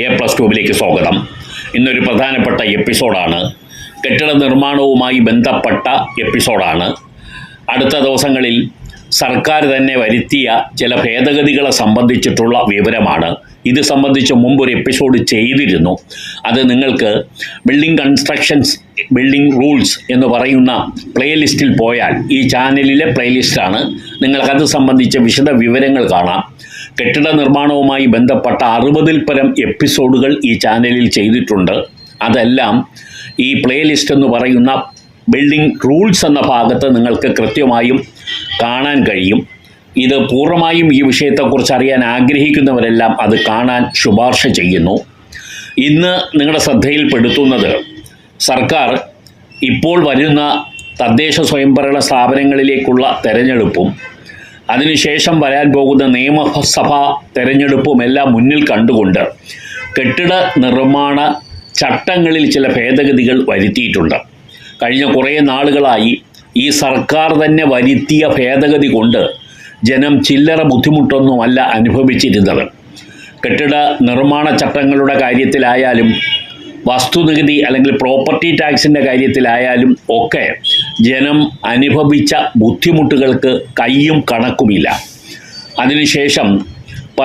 A plus ട്യൂബിലേക്ക് സ്വാഗതം. ഇന്നൊരു പ്രധാനപ്പെട്ട എപ്പിസോഡാണ്. കെട്ടിട നിർമ്മാണവുമായി ബന്ധപ്പെട്ട എപ്പിസോഡാണ്. അടുത്ത ദിവസങ്ങളിൽ സർക്കാർ തന്നെ വരുത്തിയ ചില ഭേദഗതികളെ സംബന്ധിച്ചിട്ടുള്ള വിവരമാണ്. ഇത് സംബന്ധിച്ച് മുമ്പൊരു എപ്പിസോഡ് ചെയ്തിരുന്നു. അത് നിങ്ങൾക്ക് ബിൽഡിംഗ് കൺസ്ട്രക്ഷൻസ് ബിൽഡിംഗ് റൂൾസ് എന്ന് പറയുന്ന പ്ലേലിസ്റ്റിൽ പോയാൽ ഈ ചാനലിലെ പ്ലേലിസ്റ്റാണ് നിങ്ങൾക്കത് സംബന്ധിച്ച വിശദ വിവരങ്ങൾ കാണാം. കെട്ടിട നിർമ്മാണവുമായി ബന്ധപ്പെട്ട അറുപതിൽ പരം എപ്പിസോഡുകൾ ഈ ചാനലിൽ ചെയ്തിട്ടുണ്ട്. അതെല്ലാം ഈ പ്ലേലിസ്റ്റ് എന്ന് പറയുന്ന ബിൽഡിംഗ് റൂൾസ് എന്ന ഭാഗത്ത് നിങ്ങൾക്ക് കൃത്യമായും കാണാൻ കഴിയും. ഇത് പൂർണമായും ഈ വിഷയത്തെക്കുറിച്ച് അറിയാൻ ആഗ്രഹിക്കുന്നവരെല്ലാം അത് കാണാൻ ശുപാർശ ചെയ്യുന്നു. ഇന്ന് നിങ്ങളുടെ ശ്രദ്ധയിൽപ്പെടുത്തുന്നത് സർക്കാർ ഇപ്പോൾ വരുന്ന തദ്ദേശ സ്വയംഭരണ സ്ഥാപനങ്ങളിലേക്കുള്ള തെരഞ്ഞെടുപ്പും അതിനുശേഷം വരാൻ പോകുന്ന നിയമസഭാ തെരഞ്ഞെടുപ്പും എല്ലാം മുന്നിൽ കണ്ടുകൊണ്ട് കെട്ടിട നിർമ്മാണ ചട്ടങ്ങളിൽ ചില ഭേദഗതികൾ വരുത്തിയിട്ടുണ്ട്. കഴിഞ്ഞ കുറേ നാളുകളായി ഈ സർക്കാർ തന്നെ വരുത്തിയ ഭേദഗതി കൊണ്ട് ജനം ചില്ലറ ബുദ്ധിമുട്ടൊന്നുമല്ല അനുഭവിച്ചിരുന്നത്. കെട്ടിട നിർമ്മാണ ചട്ടങ്ങളുടെ കാര്യത്തിലായാലും വസ്തുനികുതി അല്ലെങ്കിൽ പ്രോപ്പർട്ടി ടാക്സിന്റെ കാര്യത്തിലായാലും ഒക്കെ ജനം അനുഭവിച്ച ബുദ്ധിമുട്ടുകൾക്ക് കയ്യും കണക്കുമില്ല. അതിനുശേഷം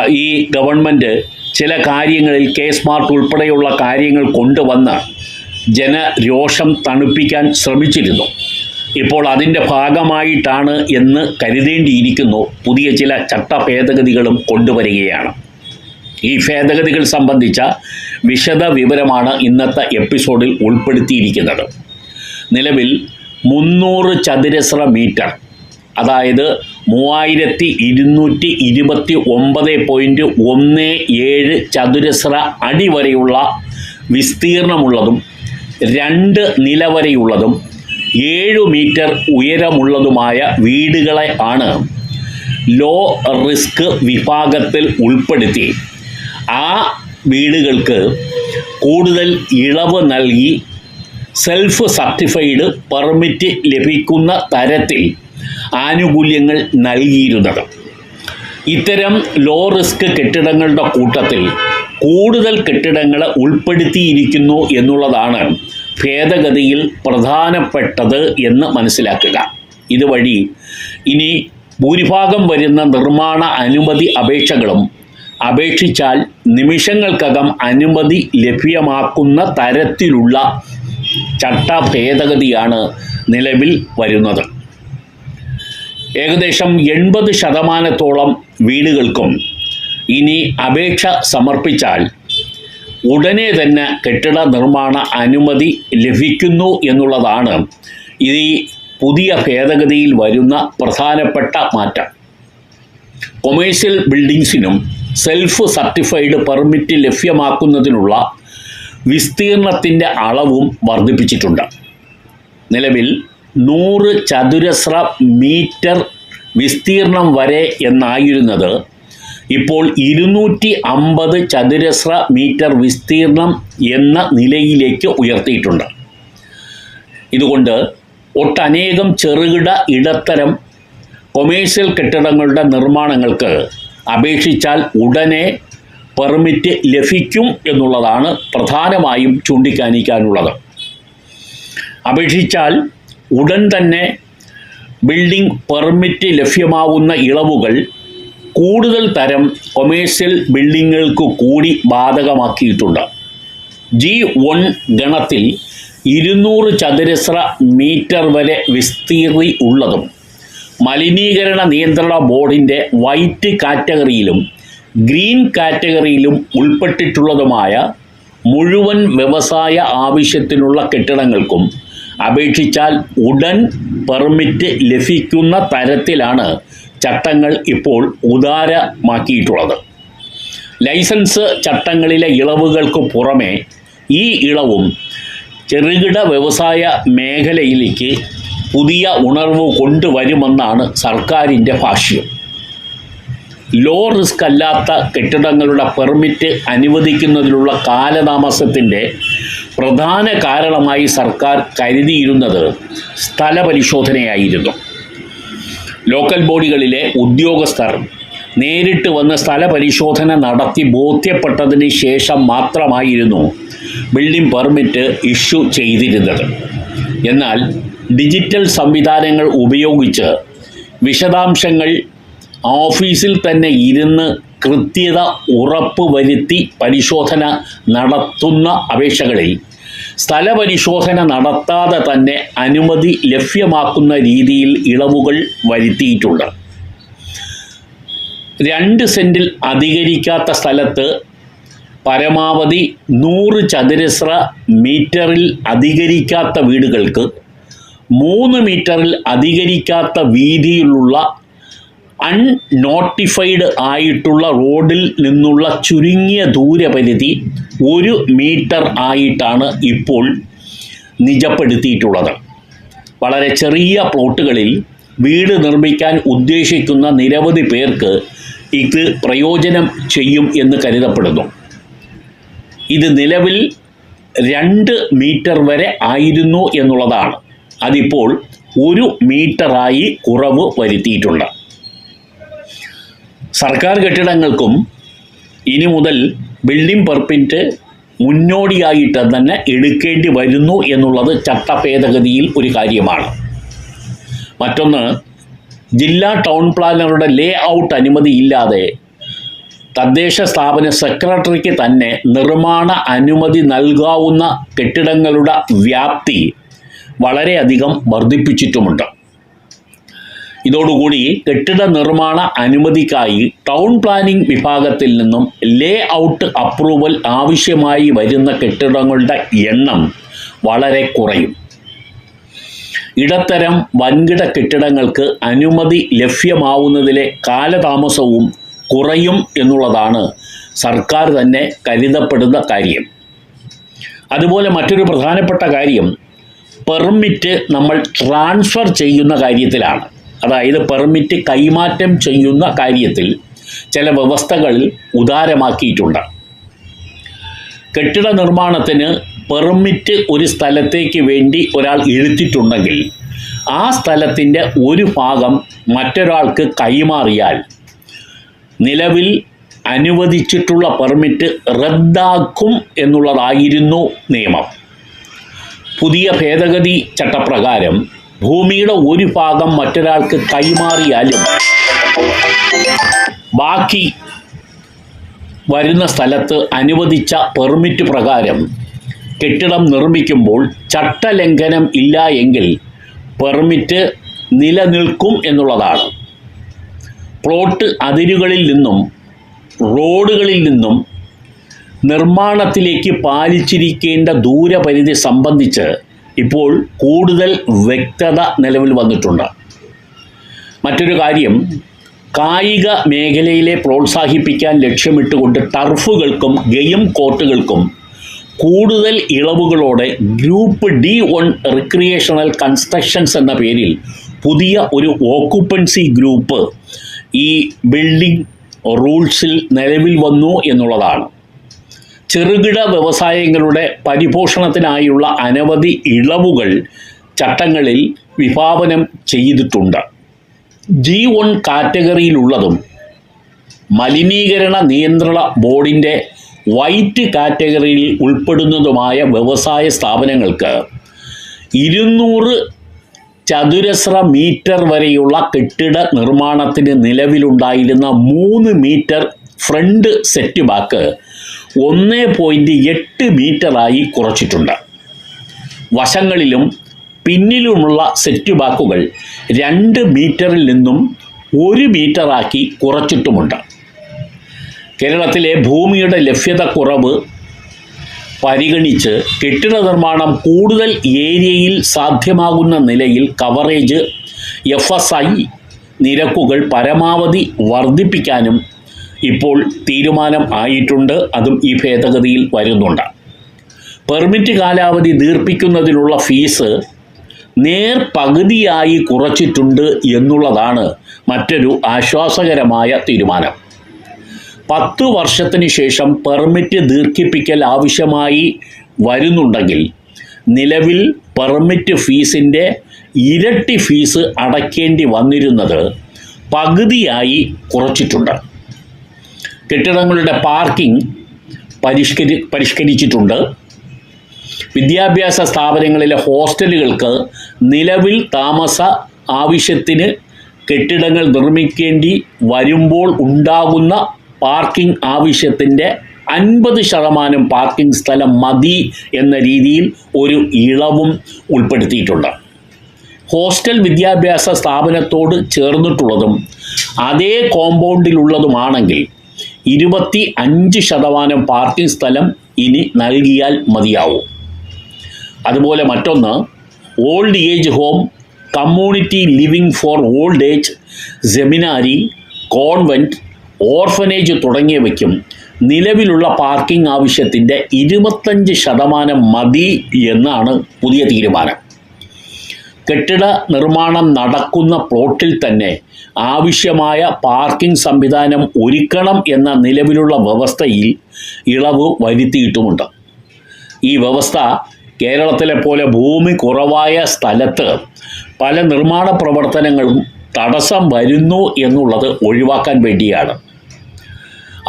ഈ ഗവൺമെന്റ് ചില കാര്യങ്ങളിൽ കെ സ്മാർട്ട് ഉൾപ്പെടെയുള്ള കാര്യങ്ങൾ കൊണ്ടുവന്ന് ജനരോഷം തണുപ്പിക്കാൻ ശ്രമിച്ചിരുന്നു. ഇപ്പോൾ അതിന്റെ ഭാഗമായിട്ടാണ് എന്ന് കരുതേണ്ടിയിരിക്കുന്നു പുതിയ ചില ചട്ട ഭേദഗതികളും കൊണ്ടുവരികയാണ്. ഈ ഭേദഗതികൾ സംബന്ധിച്ച വിശദ വിവരമാണ് ഇന്നത്തെ എപ്പിസോഡിൽ ഉൾപ്പെടുത്തിയിരിക്കുന്നത്. നിലവിൽ മുന്നൂറ് ചതുരശ്ര മീറ്റർ അതായത് മൂവായിരത്തി ഇരുന്നൂറ്റി ഇരുപത്തി ഒമ്പത് പോയിന്റ് ഒന്ന് ഏഴ് ചതുരശ്ര അടി വരെയുള്ള വിസ്തീർണമുള്ളതും രണ്ട് നില വരെയുള്ളതും ഏഴു മീറ്റർ ഉയരമുള്ളതുമായ വീടുകളെ ആണ് ലോ റിസ്ക് വിഭാഗത്തിൽ ഉൾപ്പെടുത്തി. ആ വീടുകൾക്ക് കൂടുതൽ ഇളവ് നൽകി സെൽഫ് സർട്ടിഫൈഡ് പെർമിറ്റ് ലഭിക്കുന്ന തരത്തിൽ ആനുകൂല്യങ്ങൾ നൽകിയിരുന്നത്. ഇത്തരം ലോ റിസ്ക് കെട്ടിടങ്ങളുടെ കൂട്ടത്തിൽ കൂടുതൽ കെട്ടിടങ്ങളെ ഉൾപ്പെടുത്തിയിരിക്കുന്നു എന്നുള്ളതാണ് ഭേദഗതിയിൽ പ്രധാനപ്പെട്ടത് എന്ന് മനസ്സിലാക്കുക. ഇതുവഴി ഇനി ഭൂരിഭാഗം വരുന്ന നിർമ്മാണ അനുമതി അപേക്ഷകളും അപേക്ഷിച്ചാൽ നിമിഷങ്ങൾക്കകം അനുമതി ലഭ്യമാക്കുന്ന തരത്തിലുള്ള ചട്ട ഭേദഗതിയാണ് നിലവിൽ വരുന്നത്. ഏകദേശം എൺപത് ശതമാനത്തോളം വീടുകൾക്കും ഇനി അപേക്ഷ സമർപ്പിച്ചാൽ ഉടനെ തന്നെ കെട്ടിട നിർമ്മാണ അനുമതി ലഭിക്കുന്നു എന്നുള്ളതാണ് ഈ പുതിയ ഭേദഗതിയിൽ വരുന്ന പ്രധാനപ്പെട്ട മാറ്റം. കൊമേഴ്സ്യൽ ബിൽഡിങ്സിനും സെൽഫ് സർട്ടിഫൈഡ് പെർമിറ്റ് ലഭ്യമാക്കുന്നതിനുള്ള വിസ്തീർണത്തിന്റെ അളവും വർദ്ധിപ്പിച്ചിട്ടുണ്ട്. നിലവിൽ നൂറ് ചതുരശ്ര മീറ്റർ വിസ്തീർണം വരെ എന്നായിരുന്നത് ഇപ്പോൾ ഇരുന്നൂറ്റി അമ്പത് ചതുരശ്ര മീറ്റർ വിസ്തീർണം എന്ന നിലയിലേക്ക് ഉയർത്തിയിട്ടുണ്ട്. ഇതുകൊണ്ട് ഒട്ടനേകം ചെറുകിട ഇടത്തരം കൊമേഴ്സ്യൽ കെട്ടിടങ്ങളുടെ നിർമ്മാണങ്ങൾക്ക് അപേക്ഷിച്ചാൽ ഉടനെ പെർമിറ്റ് ലഭിക്കും എന്നുള്ളതാണ് പ്രധാനമായും ചൂണ്ടിക്കാണിക്കാനുള്ളത്. അപേക്ഷിച്ചാൽ ഉടൻ തന്നെ ബിൽഡിംഗ് പെർമിറ്റ് ലഭ്യമാവുന്ന ഇളവുകൾ കൂടുതൽ തരം കൊമേഴ്സ്യൽ ബിൽഡിങ്ങുകൾക്ക് കൂടി ബാധകമാക്കിയിട്ടുണ്ട്. ജി വൺ ഗണത്തിൽ ഇരുന്നൂറ് ചതുരശ്ര മീറ്റർ വരെ വിസ്തീർണി ഉള്ളതും മലിനീകരണ നിയന്ത്രണ ബോർഡിന്റെ വൈറ്റ് കാറ്റഗറിയിലും ഗ്രീൻ കാറ്റഗറിയിലും ഉൾപ്പെട്ടിട്ടുള്ളതുമായ മുഴുവൻ വ്യവസായ ആവശ്യത്തിനുള്ള കെട്ടിടങ്ങൾക്കും അപേക്ഷിച്ചാൽ ഉടൻ പെർമിറ്റ് ലഭിക്കുന്ന തരത്തിലാണ് ചട്ടങ്ങൾ ഇപ്പോൾ ഉദാരമാക്കിയിട്ടുള്ളത്. ലൈസൻസ് ചട്ടങ്ങളിലെ ഇളവുകൾക്ക് പുറമെ ഈ ഇളവും ചെറുകിട വ്യവസായ മേഖലയിലേക്ക് പുതിയ ഉണർവ് കൊണ്ടുവരുമെന്നാണ് സർക്കാരിന്റെ ഭാഷ്യം. ലോ റിസ്ക് അല്ലാത്ത കെട്ടിടങ്ങളുടെ പെർമിറ്റ് അനുവദിക്കുന്നതിലുള്ള കാലതാമസത്തിന്റെ പ്രധാന കാരണമായി സർക്കാർ കരുതിയിരുന്നത് സ്ഥലപരിശോധനയായിരുന്നു. ലോക്കൽ ബോഡികളിലെ ഉദ്യോഗസ്ഥർ നേരിട്ട് വന്ന് സ്ഥലപരിശോധന നടത്തി ബോധ്യപ്പെട്ടതിന് ശേഷം മാത്രമായിരുന്നു ബിൽഡിംഗ് പെർമിറ്റ് ഇഷ്യൂ ചെയ്തിരുന്നത്. എന്നാൽ ഡിജിറ്റൽ സംവിധാനങ്ങൾ ഉപയോഗിച്ച് വിശദാംശങ്ങൾ ഓഫീസിൽ തന്നെ ഇരുന്ന് കൃത്യത ഉറപ്പ് വരുത്തി പരിശോധന നടത്തുന്ന അപേക്ഷകളിൽ സ്ഥലപരിശോധന നടത്താതെ തന്നെ അനുമതി ലഭ്യമാക്കുന്ന രീതിയിൽ ഇളവുകൾ വരുത്തിയിട്ടുണ്ട്. രണ്ട് സെന്റിൽ അധികരിക്കാത്ത സ്ഥലത്ത് പരമാവധി നൂറ് ചതുരശ്ര മീറ്ററിൽ അധികരിക്കാത്ത വീടുകൾക്ക് മൂന്ന് മീറ്ററിൽ അധികരിക്കാത്ത വീതിയിലുള്ള അൺനോട്ടിഫൈഡ് ആയിട്ടുള്ള റോഡിൽ നിന്നുള്ള ചുരുങ്ങിയ ദൂരപരിധി ഒരു മീറ്റർ ആയിട്ടാണ് ഇപ്പോൾ നിജപ്പെടുത്തിയിട്ടുള്ളത്. വളരെ ചെറിയ പ്ലോട്ടുകളിൽ വീട് നിർമ്മിക്കാൻ ഉദ്ദേശിക്കുന്ന നിരവധി പേർക്ക് ഇത് പ്രയോജനം ചെയ്യും എന്ന് കരുതപ്പെടുന്നു. ഇത് നിലവിൽ രണ്ട് മീറ്റർ വരെ ആയിരുന്നു എന്നുള്ളതാണ്. അതിപ്പോൾ ഒരു മീറ്ററായി കുറവ് വരുത്തിയിട്ടുണ്ട്. സർക്കാർ കെട്ടിടങ്ങൾക്കും ഇനി മുതൽ ബിൽഡിംഗ് പെർമിറ്റ് മുന്നോടിയായിട്ട് തന്നെ എടുക്കേണ്ടി വരുന്നു എന്നുള്ളത് ചട്ടഭേദഗതിയിൽ ഒരു കാര്യമാണ്. മറ്റൊന്ന് ജില്ലാ ടൗൺ പ്ലാനറുടെ ലേ ഔട്ട് അനുമതിയില്ലാതെ തദ്ദേശ സ്ഥാപന സെക്രട്ടറിക്ക് തന്നെ നിർമ്മാണ അനുമതി നൽകാവുന്ന കെട്ടിടങ്ങളുടെ വ്യാപ്തി വളരെയധികം വർദ്ധിപ്പിച്ചിട്ടുമുണ്ട്. ഇതോടുകൂടി കെട്ടിട നിർമ്മാണ അനുമതിക്കായി ടൗൺ പ്ലാനിംഗ് വിഭാഗത്തിൽ നിന്നും ലേ ഔട്ട് അപ്രൂവൽ ആവശ്യമായി വരുന്ന കെട്ടിടങ്ങളുടെ എണ്ണം വളരെ കുറയും. ഇടത്തരം വൻകിട കെട്ടിടങ്ങൾക്ക് അനുമതി ലഭ്യമാവുന്നതിലെ കാലതാമസവും കുറയും എന്നുള്ളതാണ് സർക്കാർ തന്നെ കരുതപ്പെടുന്ന കാര്യം. അതുപോലെ മറ്റൊരു പ്രധാനപ്പെട്ട കാര്യം പെർമിറ്റ് നമ്മൾ ട്രാൻസ്ഫർ ചെയ്യുന്ന കാര്യത്തിലാണ്. അതായത് പെർമിറ്റ് കൈമാറ്റം ചെയ്യുന്ന കാര്യത്തിൽ ചില വ്യവസ്ഥകളിൽ ഉദാരമാക്കിയിട്ടുണ്ട്. കെട്ടിട നിർമ്മാണത്തിന് പെർമിറ്റ് ഒരു സ്ഥലത്തേക്ക് വേണ്ടി ഒരാൾ എടുത്തിട്ടുണ്ടെങ്കിൽ ആ സ്ഥലത്തിന്റെ ഒരു ഭാഗം മറ്റൊരാൾക്ക് കൈമാറിയാൽ നിലവിൽ അനുവദിച്ചിട്ടുള്ള പെർമിറ്റ് റദ്ദാക്കും എന്നുള്ളതായിരുന്നു നിയമം. പുതിയ ഭേദഗതി ചട്ടപ്രകാരം ഭൂമിയുടെ ഒരു ഭാഗം മറ്റൊരാൾക്ക് കൈമാറിയാലും ബാക്കി വരുന്ന സ്ഥലത്ത് അനുവദിച്ച പെർമിറ്റ് പ്രകാരം കെട്ടിടം നിർമ്മിക്കുമ്പോൾ ചട്ടലംഘനം ഇല്ല എങ്കിൽ പെർമിറ്റ് നിലനിൽക്കും എന്നുള്ളതാണ്. പ്ലോട്ട് അതിരുകളിൽ നിന്നും റോഡുകളിൽ നിന്നും നിർമ്മാണത്തിലേക്ക് പാലിച്ചിരിക്കേണ്ട ദൂരപരിധി സംബന്ധിച്ച് ഇപ്പോൾ കൂടുതൽ വ്യക്തത നിലവിൽ വന്നിട്ടുണ്ട്. മറ്റൊരു കാര്യം കായിക മേഖലയിലെ പ്രോത്സാഹിപ്പിക്കാൻ ലക്ഷ്യമിട്ടുകൊണ്ട് ടർഫുകൾക്കും ഗെയിം കോർട്ടുകൾക്കും കൂടുതൽ ഇളവുകളോടെ group D one recreational constructions എന്ന പേരിൽ പുതിയ ഒരു ഓക്കുപ്പൻസി ഗ്രൂപ്പ് ഈ ബിൽഡിംഗ് റൂൾസിൽ നിലവിൽ വന്നു എന്നുള്ളതാണ്. ചെറുകിട വ്യവസായങ്ങളുടെ പരിപോഷണത്തിനായുള്ള അനവധി ഇളവുകൾ ചട്ടങ്ങളിൽ വിഭാവനം ചെയ്തിട്ടുണ്ട്. ജി വൺ കാറ്റഗറിയിലുള്ളതും മലിനീകരണ നിയന്ത്രണ ബോർഡിന്റെ വൈറ്റ് കാറ്റഗറിയിൽ ഉൾപ്പെടുന്നതുമായ വ്യവസായ സ്ഥാപനങ്ങൾക്ക് ഇരുന്നൂറ് ചതുരശ്ര മീറ്റർ വരെയുള്ള കെട്ടിട നിർമ്മാണത്തിന് നിലവിലുണ്ടായിരുന്ന മൂന്ന് മീറ്റർ ഫ്രണ്ട് സെറ്റ് ബാക്ക് ഒന്ന് പോയിന്റ് എട്ട് മീറ്ററായി കുറച്ചിട്ടുണ്ട്. വശങ്ങളിലും പിന്നിലുമുള്ള സെറ്റ് ബാക്കുകൾ രണ്ട് മീറ്ററിൽ നിന്നും ഒരു മീറ്ററാക്കി കുറച്ചിട്ടുമുണ്ട്. കേരളത്തിലെ ഭൂമിയുടെ ലഭ്യത കുറവ് പരിഗണിച്ച് കെട്ടിട നിർമ്മാണം കൂടുതൽ ഏരിയയിൽ സാധ്യമാകുന്ന നിലയിൽ കവറേജ് എഫ് എസ് ഐ നിരക്കുകൾ പരമാവധി വർദ്ധിപ്പിക്കാനും ഇപ്പോൾ തീരുമാനം ആയിട്ടുണ്ട് അതും ഈ ഭേദഗതിയിൽ വരുന്നുണ്ട്. പെർമിറ്റ് കാലാവധി ദീർപ്പിക്കുന്നതിനുള്ള ഫീസ് നേർ പകുതിയായി കുറച്ചിട്ടുണ്ട് എന്നുള്ളതാണ് മറ്റൊരു ആശ്വാസകരമായ തീരുമാനം. പത്തു വർഷത്തിന് ശേഷം പെർമിറ്റ് ദീർഘിപ്പിക്കൽ ആവശ്യമായി വരുന്നുണ്ടെങ്കിൽ നിലവിൽ പെർമിറ്റ് ഫീസിന്റെ ഇരട്ടി ഫീസ് അടയ്ക്കേണ്ടി വന്നിരുന്നത് പകുതിയായി കുറച്ചിട്ടുണ്ട്. കെട്ടിടങ്ങളുടെ പാർക്കിംഗ് പരിഷ്കരി പരിഷ്കരിച്ചിട്ടുണ്ട്. വിദ്യാഭ്യാസ സ്ഥാപനങ്ങളിലെ ഹോസ്റ്റലുകൾക്ക് നിലവിൽ താമസ ആവശ്യത്തിന് കെട്ടിടങ്ങൾ നിർമ്മിക്കേണ്ടി വരുമ്പോൾ ഉണ്ടാകുന്ന പാർക്കിംഗ് ആവശ്യത്തിന്റെ അൻപത് ശതമാനം പാർക്കിംഗ് സ്ഥലം മതി എന്ന രീതിയിൽ ഒരു ഇളവും ഉൾപ്പെടുത്തിയിട്ടുണ്ട്. ഹോസ്റ്റൽ വിദ്യാഭ്യാസ സ്ഥാപനത്തോട് ചേർന്നിട്ടുള്ളതും അതേ കോമ്പൗണ്ടിലുള്ളതുമാണെങ്കിൽ ഇരുപത്തി അഞ്ച് ശതമാനം പാർക്കിംഗ് സ്ഥലം ഇനി നൽകിയാൽ മതിയാവും. അതുപോലെ മറ്റൊന്ന് old age home community living for old age seminary convent orphanage തുടങ്ങിയവയ്ക്കും നിലവിലുള്ള പാർക്കിംഗ് ആവശ്യത്തിന്റെ ഇരുപത്തഞ്ച് ശതമാനം മതി എന്നാണ് പുതിയ തീരുമാനം. കെട്ടിട നിർമ്മാണം നടക്കുന്ന പ്ലോട്ടിൽ തന്നെ ആവശ്യമായ പാർക്കിംഗ് സംവിധാനം ഒരുക്കണം എന്ന നിലവിലുള്ള വ്യവസ്ഥയിൽ ഇളവ് വരുത്തിയിട്ടുമുണ്ട്. ഈ വ്യവസ്ഥ കേരളത്തിലെ പോലെ ഭൂമി കുറവായ സ്ഥലത്ത് പല നിർമ്മാണ പ്രവർത്തനങ്ങളും തടസ്സം വരുന്നു എന്നുള്ളത് ഒഴിവാക്കാൻ വേണ്ടിയാണ്.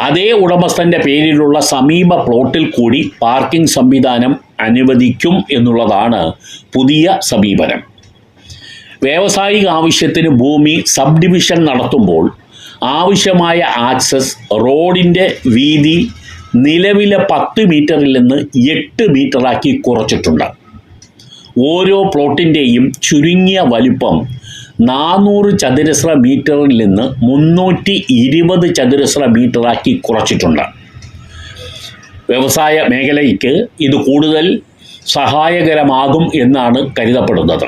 അതേ ഉടമസ്ഥന്റെ പേരിലുള്ള സമീപ പ്ലോട്ടിൽ കൂടി പാർക്കിംഗ് സംവിധാനം അനുവദിക്കും എന്നുള്ളതാണ് പുതിയ സമീപനം. വ്യാവസായിക ആവശ്യത്തിന് ഭൂമി സബ് ഡിവിഷൻ നടത്തുമ്പോൾ ആവശ്യമായ ആക്സസ് റോഡിന്റെ വീതി നിലവിലെ പത്ത് മീറ്ററിൽ നിന്ന് എട്ട് മീറ്ററാക്കി കുറച്ചിട്ടുണ്ട്. ഓരോ പ്ലോട്ടിന്റെയും ചുരുങ്ങിയ വലിപ്പം നാനൂറ് ചതുരശ്ര മീറ്ററിൽ നിന്ന് മുന്നൂറ്റി ഇരുപത് ചതുരശ്ര മീറ്ററാക്കി കുറച്ചിട്ടുണ്ട്. വ്യവസായ മേഖലയ്ക്ക് ഇത് കൂടുതൽ സഹായകരമാകും എന്നാണ് കരുതപ്പെടുന്നത്.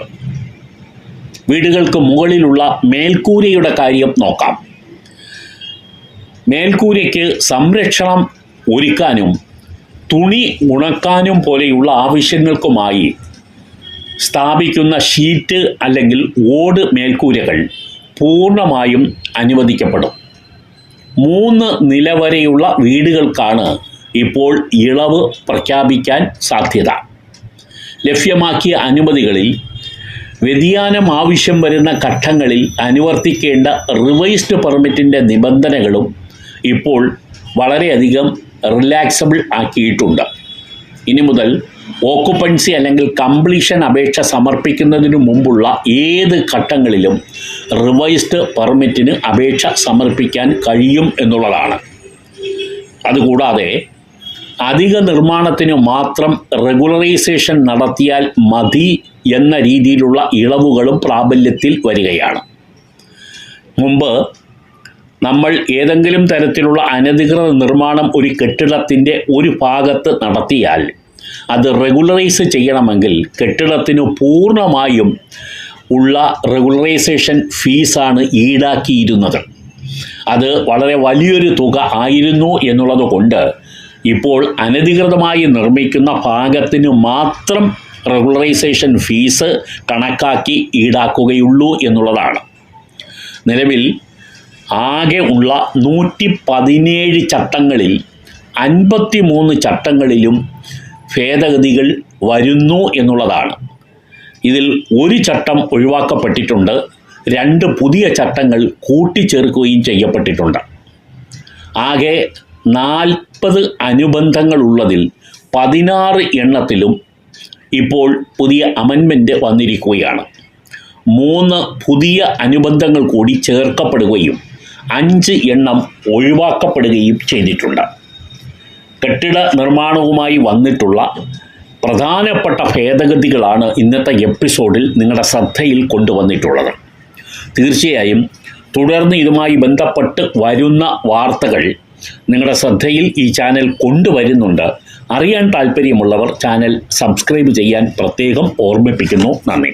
വീടുകൾക്ക് മുകളിലുള്ള മേൽക്കൂരയുടെ കാര്യം നോക്കാം. മേൽക്കൂരയ്ക്ക് സംരക്ഷണം ഒരുക്കാനും തുണി ഉണക്കാനും പോലെയുള്ള ആവശ്യങ്ങൾക്കുമായി സ്ഥാപിക്കുന്ന ഷീറ്റ് അല്ലെങ്കിൽ ഓട് മേൽക്കൂരകൾ പൂർണമായും അനുവദിക്കപ്പെടും. മൂന്ന് നില വരെയുള്ള വീടുകൾക്കാണ് ഇപ്പോൾ ഇളവ് പ്രഖ്യാപിക്കാൻ സാധ്യത. ലഭ്യമാക്കിയ അനുമതികളിൽ വ്യതിയാനം ആവശ്യം വരുന്ന ഘട്ടങ്ങളിൽ അനുവർത്തിക്കേണ്ട റിവൈസ്ഡ് പെർമിറ്റിന്റെ നിബന്ധനകളും ഇപ്പോൾ വളരെയധികം റിലാക്സബിൾ ആക്കിയിട്ടുണ്ട്. ഇനി മുതൽ ഓക്കുപ്പൻസി അല്ലെങ്കിൽ കംപ്ലീഷൻ അപേക്ഷ സമർപ്പിക്കുന്നതിനു മുമ്പുള്ള ഏത് ഘട്ടങ്ങളിലും റിവൈസ്ഡ് പെർമിറ്റിന് അപേക്ഷ സമർപ്പിക്കാൻ കഴിയും എന്നുള്ളതാണ്. അതുകൂടാതെ അധിക നിർമ്മാണത്തിന് മാത്രം റെഗുലറൈസേഷൻ നടത്തിയാൽ മതി എന്ന രീതിയിലുള്ള ഇളവുകളും പ്രാബല്യത്തിൽ വരികയാണ്. മുമ്പ് നമ്മൾ ഏതെങ്കിലും തരത്തിലുള്ള അനധികൃത നിർമ്മാണം ഒരു കെട്ടിടത്തിന്റെ ഒരു ഭാഗത്ത് നടത്തിയാൽ അത് റെഗുലറൈസ് ചെയ്യണമെങ്കിൽ കെട്ടിടത്തിന് പൂർണമായും ഉള്ള റെഗുലറൈസേഷൻ ഫീസാണ് ഈടാക്കിയിരുന്നത്. അത് വളരെ വലിയൊരു തുക ആയിരുന്നു എന്നുള്ളത് കൊണ്ട് ഇപ്പോൾ അനധികൃതമായി നിർമ്മിക്കുന്ന ഭാഗത്തിന് മാത്രം റെഗുലറൈസേഷൻ ഫീസ് കണക്കാക്കി ഈടാക്കുകയുള്ളൂ എന്നുള്ളതാണ്. നിലവിൽ ആകെ ഉള്ള നൂറ്റി പതിനേഴ് ചട്ടങ്ങളിൽ അൻപത്തി മൂന്ന് ചട്ടങ്ങളിലും ഭേദഗതികൾ വരുന്നു എന്നുള്ളതാണ്. ഇതിൽ ഒരു ചട്ടം ഒഴിവാക്കപ്പെട്ടിട്ടുണ്ട് രണ്ട് പുതിയ ചട്ടങ്ങൾ കൂട്ടിച്ചേർക്കുകയും ചെയ്യപ്പെട്ടിട്ടുണ്ട്. ആകെ നാൽപ്പത് അനുബന്ധങ്ങളുള്ളതിൽ പതിനാറ് എണ്ണത്തിലും ഇപ്പോൾ പുതിയ അമെൻമെന്റ് വന്നിരിക്കുകയാണ്. മൂന്ന് പുതിയ അനുബന്ധങ്ങൾ കൂടി ചേർക്കപ്പെടുകയും അഞ്ച് എണ്ണം ഒഴിവാക്കപ്പെടുകയും ചെയ്തിട്ടുണ്ട്. കെട്ടിട നിർമ്മാണവുമായി വന്നിട്ടുള്ള പ്രധാനപ്പെട്ട ഭേദഗതികളാണ് ഇന്നത്തെ എപ്പിസോഡിൽ നിങ്ങളുടെ ശ്രദ്ധയിൽ കൊണ്ടുവന്നിട്ടുള്ളത്. തീർച്ചയായും തുടർന്ന് ഇതുമായി ബന്ധപ്പെട്ട് വരുന്ന വാർത്തകൾ നിങ്ങളുടെ ശ്രദ്ധയിൽ ഈ ചാനൽ കൊണ്ടുവരുന്നുണ്ട്. അറിയാൻ താല്പര്യമുള്ളവർ ചാനൽ സബ്സ്ക്രൈബ് ചെയ്യാൻ പ്രത്യേകം ഓർമ്മിപ്പിക്കുന്നു. നന്ദി.